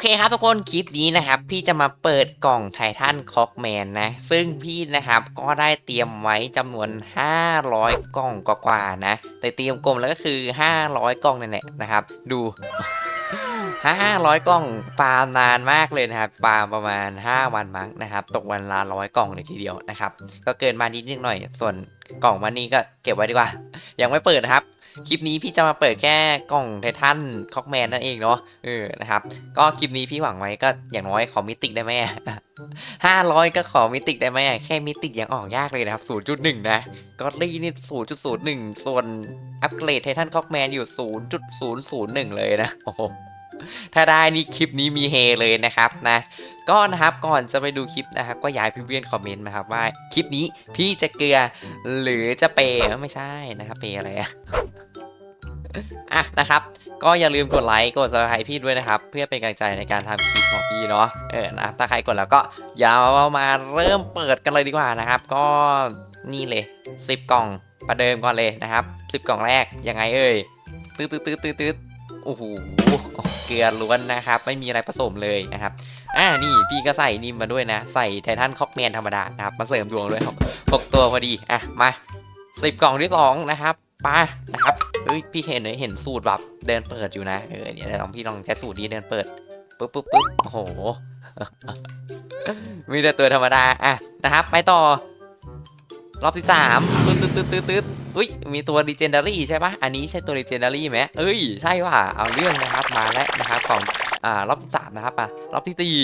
เคครับทุกคนคลิปนี้นะครับ พี่จะมาเปิดกล่องไททันคอกแมนนะ ซึ่งพี่นะครับก็ได้เตรียมไว้จำนวน 500 กล่องกว่าๆนะ แต่เตรียมกลมแล้วก็คือ 500 กล่องนั่นแหละนะครับ ดู500กล่องฟาร์มนานมากเลยนะครับฟาร์มประมาณ 5 วันมั้งนะครับ ตกวันละร้อยกล่องเลยทีเดียวนะครับ ก็เกินมานิดนึงหน่อย ส่วนกล่องมันนี้ก็เก็บไว้ดีกว่า ยังไม่เปิดนะครับ คลิปนี้พี่จะมาเปิดแค่กล่องไททันคอกแมนนั่นเองเนาะเออนะครับ ก็คลิปนี้พี่หวังไว้ก็อย่างน้อยขอมิติกได้ไหมห้าร้อยก็ขอมิติกได้ไหมแค่มิติกยังออกยากเลยนะครับ0.1นย์จุดหนึ่งนะก็ลี่นี่0.01ส่วนอัปเกรดไททันคอกแมนอยู่0.001เลยนะโอ้โหถ้าได้นี่คลิปนี้มีเฮเลยนะครับนะก็นะครับก่อนจะไปดูคลิปนะครับก็ย้ายพี่เวียนคอมเมนต์มาครับว่าคลิปนี้พี่จะเกลือหรือจะเปย์ไม่ใช่นะครับเปย์อะไรอะ อะนะครับ ก็อย่าลืมกดไลค์กด subscribe พี่ด้วยนะครับ เพื่อเป็นกำลังใจในการทำคลิปของพี่เนาะเออนะครับถ้าใครกดแล้วก็อย่ามาเริ่มเปิดกันเลยดีกว่านะครับ ก็นี่เลย 10 กล่องประเดิมก่อนเลยนะครับ 10 กล่องแรกยังไงเอ่ยตืดตืดตืดตืดตืดโอ้โหเกลือล้วนนะครับ ไม่มีอะไรผสมเลยนะครับอ่านี่พี่ก็ใส่นี่มาด้วยนะ ใส่ไททันคอกแมนธรรมดานะครับ มาเสริมดวงด้วยหกตัวพอดี อะ มาสิบกล่องที่สองนะครับ ปานะครับเฮ้ยพี่เห็นเห็นสูตรแบบเดินเปิดอยู่นะเออเดี๋ยวลองพี่ลองใช้สูตรนี้เดินเปิดปุ๊บปุ๊บปุ๊บโอ้โหมีแต่ตัวธรรมดาอะนะครับ ไปต่อ รอบที่สามตืดตืดตืดตืดตืดอุ้ยมีตัว legendary ใช่ปะอันนี้ใช่ตัว legendary ไหมเอ้ยใช่ว่ะเอาเรื่องนะครับมาแล้วนะครับของอ่ารอบที่สามนะครับอะรอบที่สี่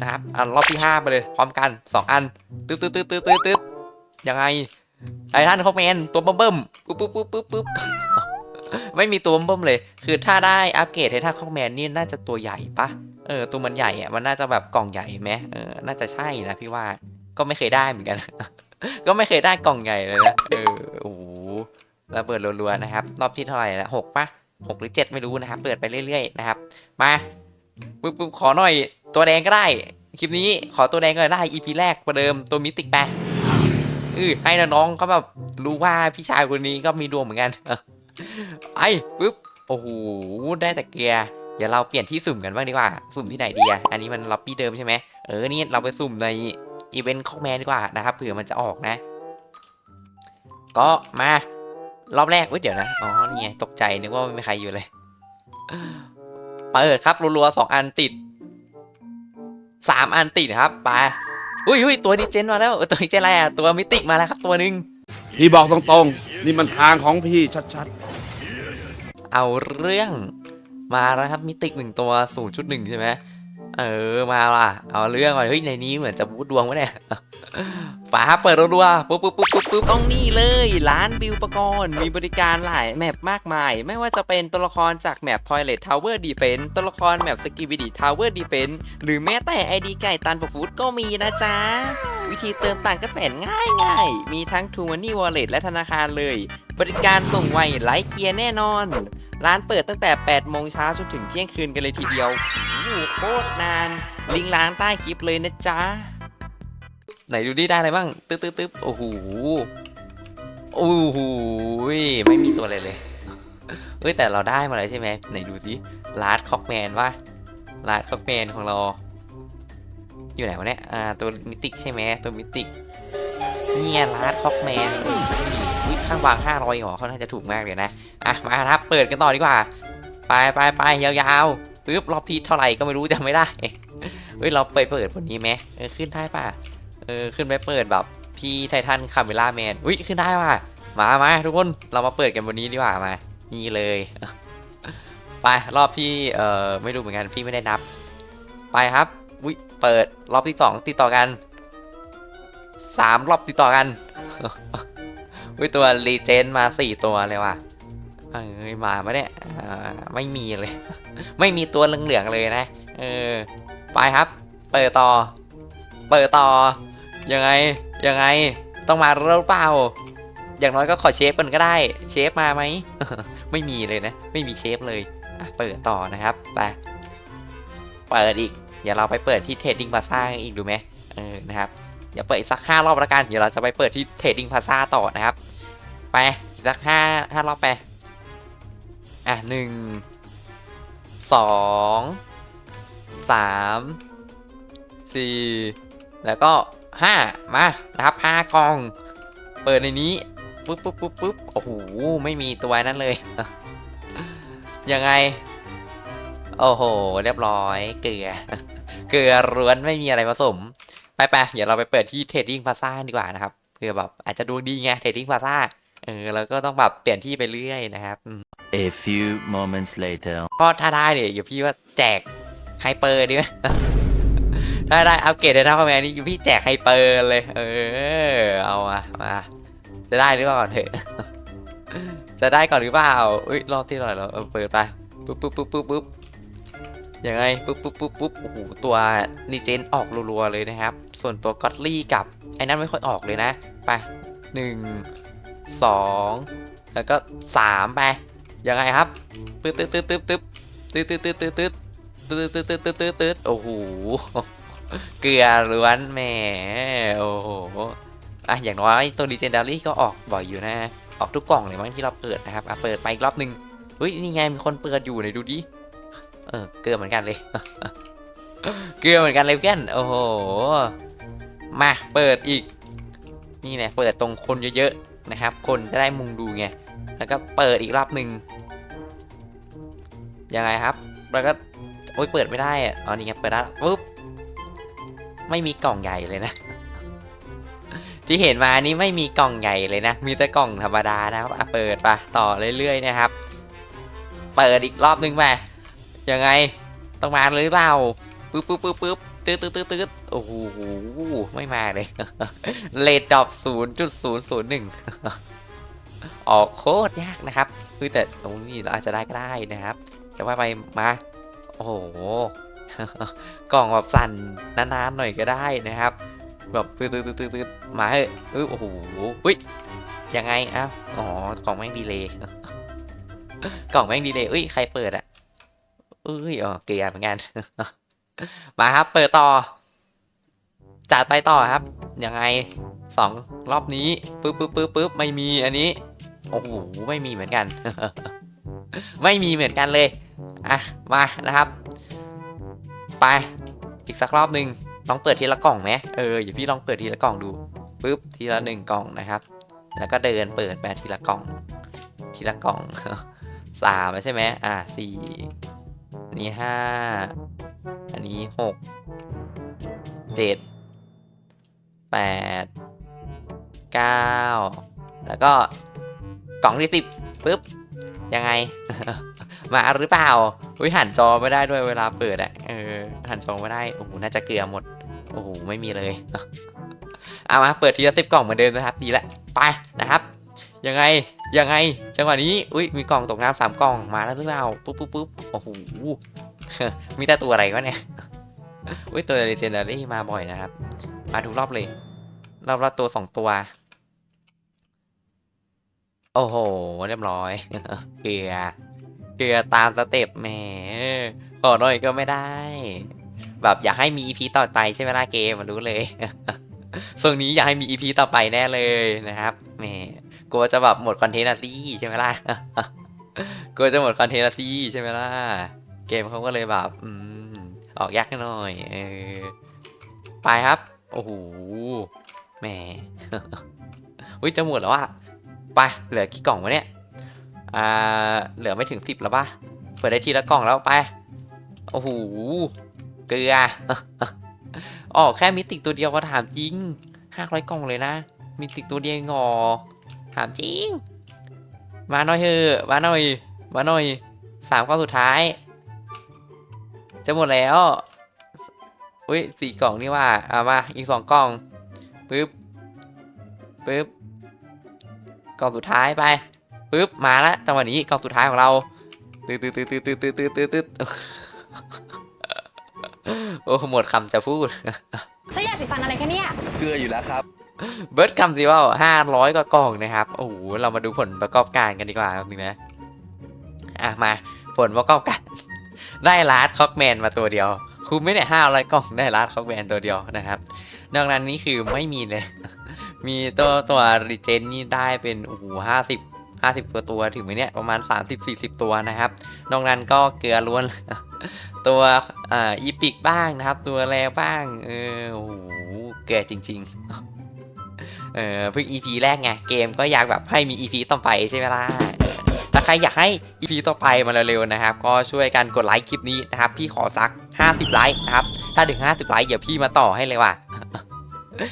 นะครับอ่ารอบที่ห้าไปเลยพร้อมกันสองอันตึ๊ดตึ๊ดตึ๊ดตึ๊ดตึ๊ดตึ๊ดยังไง ไททันคอมแมนตัวเบิ่มๆปุ๊บปุ๊บปุ๊บปุ๊บปุ๊บไม่มีตัวเบิ่มเลย คือถ้าได้อัปเกรดไททันคอมแมนนี่น่าจะตัวใหญ่ปะเออตัวมันใหญ่อะมันน่าจะแบบกล่องใหญ่ไหมเออน่าจะใช่นะพี่ว่าก็ไม่เคยได้เหมือนกัน ก็ไม่เคยได้กล่องใหญ่เลยนะเออโอ้โหระเบิดรัวๆนะครับ รอบที่เท่าไหร่ละหกปะหกหรือเจ็ดไม่รู้นะครับ เปิดไปเรื่อยๆนะครับ มาปุ๊บปุ๊บขอหน่อยตัวแดงก็ได้ คลิปนี้ขอตัวแดงก็ได้ EP แรกประเดิมตัวมิติกไป ออให้น้องๆเขาแบบรู้ว่าพี่ชายคนนี้ก็มีดวงเหมือนกันไปปุ๊บโอ้โหได้แต่เกียร์เดี๋ยวเราเปลี่ยนที่สุ่มกันบ้างดีกว่า สุ่มที่ไหนดีอะอันนี้มันล็อบบี้เดิมใช่ไหมเออนี่เราไปสุ่มในอีเวนต์คอกแมนดีกว่านะครับเผื่อมันจะออกนะ ก็มารอบแรกเว้ยเดี๋ยวนะอ๋อนี่ไงตกใจนึกว่าไม่มีใครอยู่เลยเปิดครับรัวๆสองอันติดสามอันติดครับไป อุ้ยอุ้ยตัวดีเจนมาแล้วเออตัวดีเจนอะไรอะตัวมิติกมาแล้วครับตัวหนึ่งพี่บอกตรงๆ นี่มันทางของพี่ชัดเอาเรื่องมาแล้วครับมิติกหนึ่งตัว 0.1 ใช่ไหม เออมาล่ะ เอาเรื่องมาเฮ้ยในนี้เหมือนจะบูดดวงวะเนี่ยป๋าเปิดรัวๆปุ๊บปุ๊บปุ๊บปุ๊บปุ๊บต้องนี่เลย ร้านบิวปรกรณ์มีบริการหลายแมปมากมาย ไม่ว่าจะเป็นตัวละครจากแมป Toilet Tower Defense ตัวละครแมป s k i b i d y Tower Defense หรือแม้แต่ ID ไก่ตันปฟูดก็มีนะจ๊ะ วิธีเติมต่างก็แสนง่ายง่ายมีทั้ง t ู m o n e y Wallet และธนาคารเลย บริการส่งไวไลฟ์เกียร์แน่นอน ร้านเปิดตั้งแต่ 8 โมงเช้าจนถึงเที่ยงคืนกันเลยทีเดียว อ้โหโคตรนาน ลิงก์ร้านใต้คลิปเลยนะจ๊ะ ไหนดูดิได้อะไรบ้าง ตึ๊บตึ๊บตึ๊บโอ้โห โอ้โห ไม่มีตัวอะไรเลย เอ้ยแต่เราได้มาแล้วใช่ไหม ไหนดูสิลาร์ดคอกแมนว่าลาร์ดคอกแมนของเรา อยู่ไหนวะเนี่ย อ่า ตัวมิติกใช่ไหม ตัวมิติกเนี่ยลาร์ดคอกแมนอุ้ยข้างวาง500หรอเขาน่าจะถูกมากเลยนะ อะ มาครับ เปิดกันต่อดีกว่า ไปไปไปยาวๆ ปึ๊บรอบพีทเท่าไหร่ก็ไม่รู้จำไม่ได้ เฮ้ยเราไปเปิดบนนี้ไหมเออขึ้นได้ป่ะ เออขึ้นไปเปิดแบบพี่ไททันคาเมล่าแมนอุ้ยขึ้นได้ว่ะ มามาทุกคนเรามาเปิดกันบนนี้ดีกว่ามา นี่เลย ไปรอบที่เอ่อไม่รู้เหมือนกันพี่ไม่ได้นับ ไปครับอุ้ยเปิดรอบที่สองติดต่อกันสามรอบติดต่อกันอุ้ยตัวรีเจนมาสี่ตัวเลยว่ะ เอ้ยมาไมเนี่ยอ่าไม่มีเลย ไม่มีตัวเหลืองๆเลยนะ เออ ไปครับ เปิดต่อ เปิดต่อ ยังไง ยังไง ต้องมาหรือเปล่า อย่างน้อยก็ขอเชฟกันก็ได้ เชฟมาไหม ไม่มีเลยนะ ไม่มีเชฟเลย เปิดต่อนะครับ ไป เปิดอีก เดี๋ยวเราไปเปิดที่เทรดดิ้งพาซ่าอีกดูไหมเออ นะครับ เดี๋ยวเปิดอีกสักห้ารอบแล้วกัน เดี๋ยวเราจะไปเปิดที่เทรดดิ้งพาซ่าต่อนะครับ ไปสักห้าห้ารอบไป อะหนึ่งสองสามสี่แล้วก็ห้ามานะครับห้ากล่อง เปิดในนี้ปุ๊บปุ๊บปุ๊บปุ๊บโอ้โหไม่มีตัวนั้นเลย ยังไง โอ้โห เรียบร้อย เกลือ เกลือล้วนไม่มีอะไรผสม ไปไปเดี๋ยวเราไปเปิดที่เทรดดิ้งพาซ่าดีกว่านะครับเพื่อแบบอาจจะดูดีไงเทรดดิ้งพาซ่าเออแล้วก็ต้องแบบเปลี่ยนที่ไปเรื่อยนะครับ A few moments later. ก็ถ้าได้เนี่ยอยู่พี่ว่าแจกไฮเปอร์ดีไหมถ้าได้อัปเกรดในท่าคอแมนนี่อยู่พี่แจกไฮเปอร์เลย เออ เอามามาจะได้หรือเปล่าก่อนเถอะจะได้ก่อนหรือเปล่าอุ้ยรอบที่เท่าไหร่แล้วเออเปิดไปปุ๊บปุ๊บปุ๊บปุ๊บปุ๊บยังไงปุ๊บปุ๊บปุ๊บปุ๊บโอ้โหตัวนีเจนออกรัวๆเลยนะครับ ส่วนตัวก็อตลี่กับไอ้นั่นไม่ค่อยออกเลยนะ ไปหนึ่งสองแล้วก็สามไป ยังไงครับตึ๊ดตึ๊ดตึ๊ดตึ๊ดตึ๊ดตึ๊ดตึ๊ดตึ๊ดตึ๊ดตึ๊ดตึ๊ดตึ๊ดตึ๊ดตึ๊ดตึ๊ดตึ๊ดโอ้โหเกลือล้วนแหมโอ้โหอะอย่างน้อยตัวดีเจนดารี่ก็ออกบ่อยอยู่นะ ออกทุกกล่องเลยมั้งที่เราเปิดนะครับอะเปิดไปอีกรอบหนึ่งเฮ้ยนี่ไงมีคนเปิดอยู่ไหนดูดิเออเกลือเหมือนกันเลยเกลือเหมือนกันเลยเพื่อนโอ้โหมาเปิดอีก นี่แหละเปิดตรงคนเยอะๆนะครับ คนจะได้มุงดูไงแล้วก็เปิดอีกรอบหนึ่ง ยังไงครับ แล้วก็โอ้ยเปิดไม่ได้อะอ๋อนี่ไงเปิดได้ปุ๊บไม่มีกล่องใหญ่เลยนะ ที่เห็นมานี้ไม่มีกล่องใหญ่เลยนะ มีแต่กล่องธรรมดานะครับอะเปิดไปต่อเรื่อยๆนะครับ เปิดอีกรอบหนึงไปยังไงต้องมาหรือเปล่าปึ๊บปึ๊บปึ๊บปึ๊บตืดตืดตืดตืดโอ้โหไม่มาเลยเลดดอปศูนย์จุดศูนย์ศูนย์หนึ่งออกโคตรยากนะครับคือแต่ตรงนี้เราอาจจะได้ก็ได้นะครับ แต่ว่าไปมา โอ้โห กล่องแบบสั่นนานๆหน่อยก็ได้นะครับ แบบตืดตืดตืดมาเฮ้ยเอโอ้โหอุ้ยยังไงอะอ๋อกล่องแม่งดีเลยกล่องแม่งดีเลยอุ้ยใครเปิดอะเอ้ยอ๋อเกลียร์เหมือนกันมาครับ เปิดต่อจัดไปต่อครับ ยังไงสองรอบนี้ปึ๊บปึ๊บปึ๊บปึ๊บไม่มีอันนี้ โอ้โห ไม่มีเหมือนกัน ไม่มีเหมือนกันเลย อะมานะครับ ไปอีกสักรอบหนึ่งลองเปิดทีละกล่องไหมเอออย่าพี่ลองเปิดทีละกล่องดูปุ๊บทีละหนึ่งกล่องนะครับ แล้วก็เดินเปิดไปทีละกล่อง ทีละกล่องสามแล้วใช่ไหมอะสี่อันนี้ห้าอันนี้หกเจ็ดแปดเก้าแล้วก็กล่องที่สิบปุ๊บยังไง มาหรือเปล่าอุ้ยหันจอไม่ได้ด้วยเวลาเปิดอะเออหันจอไม่ได้โอ้โหน่าจะเกลือหมดโอ้โหไม่มีเลยเอามาเปิดทีละติบกล่องเหมือนเดิมนะครับ ดีละไปนะครับ ยังไงยังไง จังหวะนี้อุ้ยมีกล่องตกน้ำสามกล่องมาแล้วหรือเปล่าปุ๊บปุ๊บปุ๊บโอ้โหมีแต่ตัวอะไรวะเนี่ยอุ้ยตัวเลเจนดารี่มาบ่อยนะครับ มาทุกรอบเลยรอบละตัวสองตัว โอ้โหเรียบร้อยเกลือ เกลือตามสเต็ปแหมขอหน่อยก็ไม่ได้ แบบอยากให้มี EP ต่อไปใช่ไหมล่ะเกมมารู้เลยช่วงนี้อยากให้มี EP ต่อไปแน่เลยนะครับแหมกลัวจะแบบหมดคอนเทนต์อะสิใช่ไหมล่ะกลัวจะหมดคอนเทนต์อะสิใช่ไหมล่ะเกมเขาก็เลยแบบอืมออกยากหน่อยเออไปครับ โอ้โหแหมอุ้ยจะหมดแล้วอะไปเหลือกี่กล่องวะเนี่ย อ่า เหลือไม่ถึงสิบแล้วปะเปิดได้ทีละกล่องแล้วไป โอ้โห เกลือออกแค่มิติตัวเดียวก็ถามจริงห้าร้อยกล่องเลยนะ มิติตัวเดียวงอ ถามจริง มาหน่อยเถอะมาหน่อย มาหน่อย สามกล่องสุดท้าย จะหมดแล้ว อุ้ยสี่กล่องนี่ว่าเอามา อีกสองกล่องปึ๊บปึ๊บกล่องสุดท้ายไป ปึ๊บมาแล้วจังหวะนี้กล่องสุดท้ายของเราตืดตืดตืดตืดตืดตืดตืดตืดตืดโอ้หมดคำจะพูดใช้ยาสีฟันอะไรแคะเนี่ยเกลืออยู่แล้วครับ เบิร์ดคำสิว่าห้าร้อยกว่ากล่องนะครับ โอ้โห เรามาดูผลประกอบการกันดีกว่าครับนึงนะ อะมา ผลประกอบการ ได้ลาร์ดคอกแมนมาตัวเดียว คุ้มไม่เนี่ยห้าร้อยกล่องได้ลาร์ดคอกแมนตัวเดียวนะครับ นอกนั้นนี่คือไม่มีเลย มีตัวตัวรีเจนนี่ได้เป็นโอ้โหห้าสิบ 50กว่าตัวถึงไหมเนี่ยประมาณ 30-40 ตัวนะครับ นอกนั้นก็เกลือล้วน ตัวอ่าอีพิกบ้างนะครับ ตัวแรบ้างเออโอ้โหเกลือจริง ๆ เออเพิ่ง EP แรกไงเกมก็อยากแบบให้มี EP ต่อไปใช่ไหมล่ะถ้าใครอยากให้ EP ต่อไปมาเร็วๆนะครับ ก็ช่วยกันกดไลค์คลิปนี้นะครับ พี่ขอสัก 50 ไลค์นะครับ ถ้าถึง 50 ไลค์เดี๋ยวพี่มาต่อให้เลยว่ะ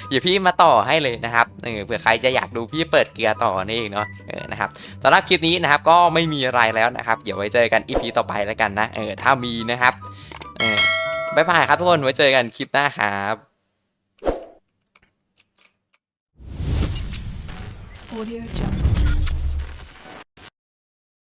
เดี๋ยวพี่มาต่อให้เลยนะครับเออเผื่อใครจะอยากดูพี่เปิดเกียร์ต่อนี่เองเนาะเออนะครับสำหรับคลิปนี้นะครับก็ไม่มีอะไรแล้วนะครับ เดี๋ยวไว้เจอกันอีพีต่อไปแล้วกันนะเออถ้ามีนะครับเออบายบายครับทุกคนไว้เจอกันคลิปหน้าครับโอเดียจัง